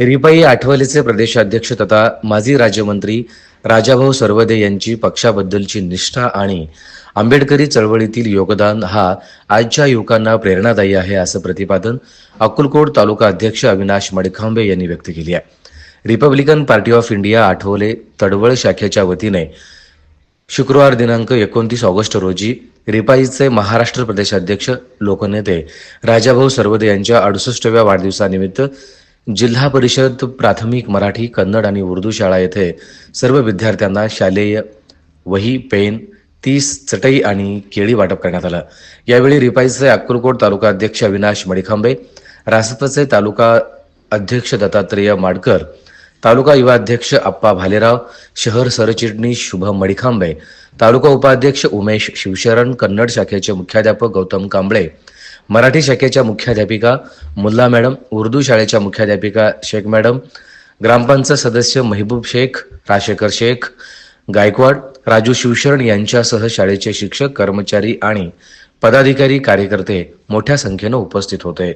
रिपाई आठवलेचे प्रदेशाध्यक्ष तथा माजी राज्यमंत्री राजाभाऊ सर्वदे यांची पक्षाबद्दलची निष्ठा आणि आंबेडकरी चळवळीतील योगदान हा आजच्या युवकांना प्रेरणादायी आहे असं प्रतिपादन अक्कलकोट तालुका अध्यक्ष अविनाश मडखांबे यांनी व्यक्त केली आहे. Republican Party of India Athawale Tadwal शाखेच्या वतीने शुक्रवार दिनांक एकोणतीस ऑगस्ट रोजी रिपाईचे महाराष्ट्र प्रदेशाध्यक्ष लोकनेते राजाभाऊ सर्वदे यांच्या अडुसष्टव्या वाढदिवसानिमित्त जिल्हा परिषद प्राथमिक मराठी कन्नड आणि उर्दू शाळा येथे सर्व विद्यार्थ्यांना शालेय वही पेन तीस चटई आणि केळी वाटप करण्यात आलं. यावेळी रिपाईचे अक्कलकोट तालुका अध्यक्ष अविनाश मडिखांबे रासपचे तालुका अध्यक्ष दत्तात्रेय माडकर तालुका युवा अध्यक्ष अप्पा भालेराव शहर सरचिटणीस शुभम मडिखांबे तालुका उपाध्यक्ष उमेश शिवशरण कन्नड शाखेचे मुख्याध्यापक गौतम कांबळे मराठी शाखेच्या मुख्याध्यापिका मुल्ला मॅडम उर्दू शाळेच्या मुख्याध्यापिका शेख मॅडम ग्रामपंचायत सदस्य महबूब शेख राशेकर शेख गायकवाड राजू शिवशरण यांच्यासह शाळेचे शिक्षक कर्मचारी आणि पदाधिकारी कार्यकर्ते मोठ्या संख्येनं उपस्थित होते.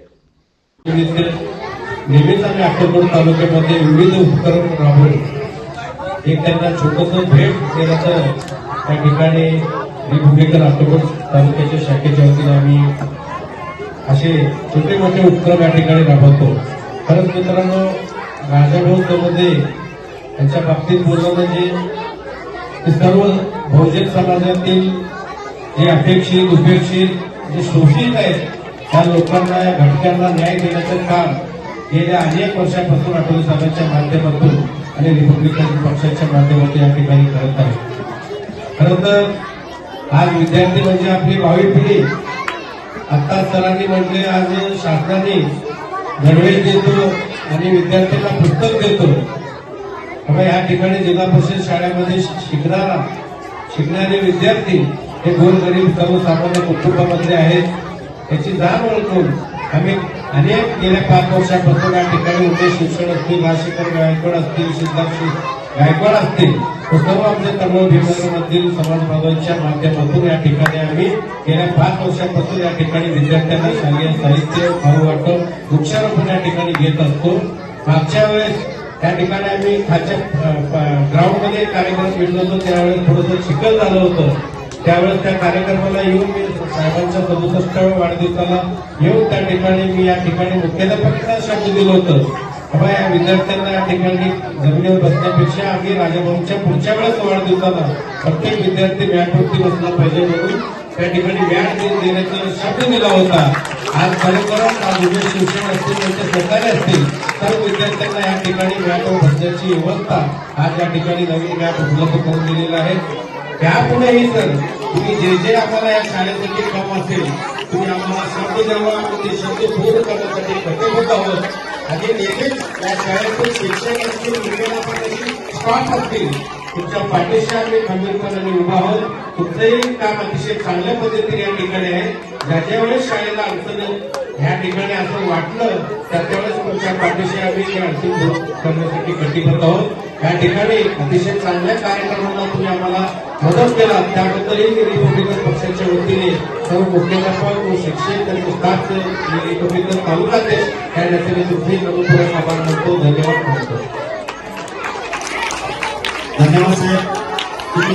नेहमीच आम्ही अक्कलकोट तालुक्यामध्ये विविध उपक्रम राबवले. एक त्यांना छोटस भेट केल्याचं त्या ठिकाणी मी भूमिकर अक्कलकोट तालुक्याच्या शाखेच्या वतीने आम्ही असे छोटे मोठे उपक्रम या ठिकाणी राबवतो. खरंच मित्रांनो राजाभाऊ त्यांच्या यांच्या बाबतीत बोलणं म्हणजे सर्व बहुजन समाजातील जे अपेक्षित उपेक्षित जे शोषित आहेत त्या लोकांना या घटकांना न्याय देण्याचं काम गेल्या अनेक वर्षापासून आठवडी साहेबांच्या माध्यमातून आणि रिपब्लिकन पक्षाच्या माध्यमातून या ठिकाणी करत आहे खरं तर आज विद्यार्थी म्हणजे आपली भावी पिढी. आता सरांनी म्हटले आज शासनाने गणवेश देतो आणि विद्यार्थ्यांना पुस्तक देतो. बाबा या ठिकाणी जिल्हा परिषद शाळेमध्ये शिकणारा शिकणारे विद्यार्थी हे गोरगरीब सर्वसामान्य कुटुंबामधले आहेत. याची जाण ओळखून आम्ही अनेक गेल्या पाच वर्षापासून या ठिकाणी उमेश शिक्षण असतील राजशेखर गायकवाड असतील सिद्धार्थ गायकवाड असतील. तर सर्व आमच्या तरुण भीमनगरमधील समाज बांधवांच्या माध्यमातून या ठिकाणी आम्ही गेल्या पाच वर्षापासून या ठिकाणी विद्यार्थ्यांना शालेय साहित्य खाऊ वृक्षारोपण या ठिकाणी घेत असतो. मागच्या वेळेस त्या ठिकाणी आम्ही खालच्या ग्राउंडमध्ये कार्यक्रम घेतलो होतो. त्यावेळेस थोडंसं चिखल झालं होतं. त्यावेळेस त्या कार्यक्रमाला येऊन मी साहेबांच्या सदुसष्टाव्या वाढदिवसाला येऊन त्या ठिकाणी मी या ठिकाणी मुख्याध्यापकांना शब्द दिलं होतं. बाबा या विद्यार्थ्यांना या ठिकाणी जमिनीवर बसण्यापेक्षा आम्ही राजाभाऊंच्या पुढच्या वेळेस वाढदिवसाला प्रत्येक विद्यार्थी मॅटवरती बसला पाहिजे म्हणून त्या ठिकाणी मॅट देण्याचा शब्द दिला होता. आज खरोखरच आज उमेश शिक्षण असतील त्यांचे सहकारी असतील सर्व विद्यार्थ्यांना या ठिकाणी मॅटवर बसण्याची व्यवस्था आज या ठिकाणी नवीन मॅट उपलब्ध करून दिलेला आहे. त्यापुढेही सर तुम्ही जे जे आम्हाला या शाळेसाठी काम असेल तुम्ही आम्हाला शब्द द्यावा ते शब्द पूर्ण करण्यासाठी कटिबद्ध आहोत. आणि नेहमीच या शाळेतील शिक्षक असतील विद्यार्थी असतील स्टॉफ असतील तुमच्या पाठीशी आम्ही खंबीरपणाने उभा आहोत. तुमचंही काम अतिशय चांगल्या पद्धतीने या ठिकाणी आहे. ज्या ज्या वेळेस शाळेला अडचण ह्या ठिकाणी असं वाटलं त्या त्यावेळेस पाठीशी आम्ही या करण्यासाठी कटिबद्ध आहोत. या ठिकाणी अतिशय चांगल्या कार्यक्रमाला तुम्ही आम्हाला मदत केला त्याबद्दलही रिपब्लिकन पक्षाच्या वतीने सर्व मुख्याध्यापक व शिक्षक त्यांचे स्टाफ रिपब्लिकन तालुकाध्यक्ष या नात्याने तुमचे मनपूर्वक आभार मानतो. धन्यवाद मानतो. धन्यवाद साहेब.